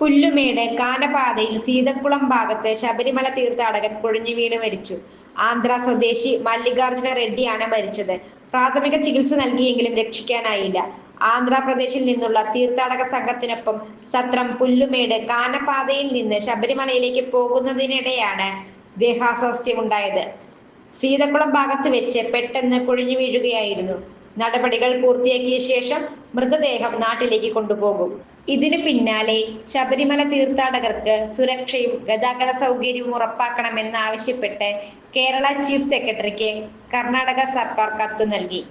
Pullumedu കാനപാതയിൽ Seethakulam ഭാഗത്ത് ശബരിമല തീർത്ഥാടകൻ പൊഴിഞ്ഞു വീണ് മരിച്ചു. ആന്ധ്ര സ്വദേശി മല്ലികാർജുന റെഡ്ഡിയാണ് മരിച്ചത്. പ്രാഥമിക ചികിത്സ നൽകിയെങ്കിലും രക്ഷിക്കാനായില്ല. ആന്ധ്രാപ്രദേശിൽ നിന്നുള്ള തീർത്ഥാടക സംഘത്തിനൊപ്പം സത്രം പുല്ലുമേട് കാനപാതയിൽ നിന്ന് ശബരിമലയിലേക്ക് പോകുന്നതിനിടെയാണ് ദേഹാസ്വാസ്ഥ്യമുണ്ടായത്. സീതക്കുളം ഭാഗത്ത് വെച്ച് പെട്ടെന്ന് കുഴിഞ്ഞു വീഴുകയായിരുന്നു. നടപടികൾ പൂർത്തിയാക്കിയ ശേഷം മൃതദേഹം നാട്ടിലേക്ക് കൊണ്ടുപോകും. ഇതിനു പിന്നാലെ ശബരിമല തീർത്ഥാടകർക്ക് സുരക്ഷയും ഗതാഗത സൗകര്യവും ഉറപ്പാക്കണമെന്നാവശ്യപ്പെട്ട് കേരള ചീഫ് സെക്രട്ടറിക്ക് കർണാടക സർക്കാർ കത്ത് നൽകി.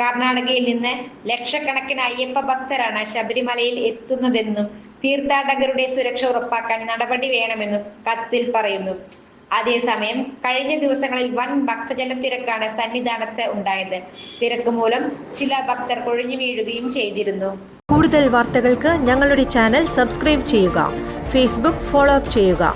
കർണാടകയിൽ നിന്ന് ലക്ഷക്കണക്കിന് അയ്യപ്പ ഭക്തരാണ് ശബരിമലയിൽ എത്തുന്നതെന്നും തീർത്ഥാടകരുടെ സുരക്ഷ ഉറപ്പാക്കാൻ നടപടി വേണമെന്നും കത്തിൽ പറയുന്നു. അതേസമയം കഴിഞ്ഞ ദിവസങ്ങളിൽ വൻ ഭക്തജന തിരക്കാണ് സന്നിധാനത്ത് ഉണ്ടായത്. തിരക്ക് മൂലം ചില ഭക്തർ കൊഴിഞ്ഞു വീഴുകയും ചെയ്തിരുന്നു. കൂടുതൽ വാർത്തകൾക്ക് ഞങ്ങളുടെ ചാനൽ സബ്സ്ക്രൈബ് ചെയ്യുക. ഫേസ്ബുക്ക് ഫോളോ അപ്പ് ചെയ്യുക.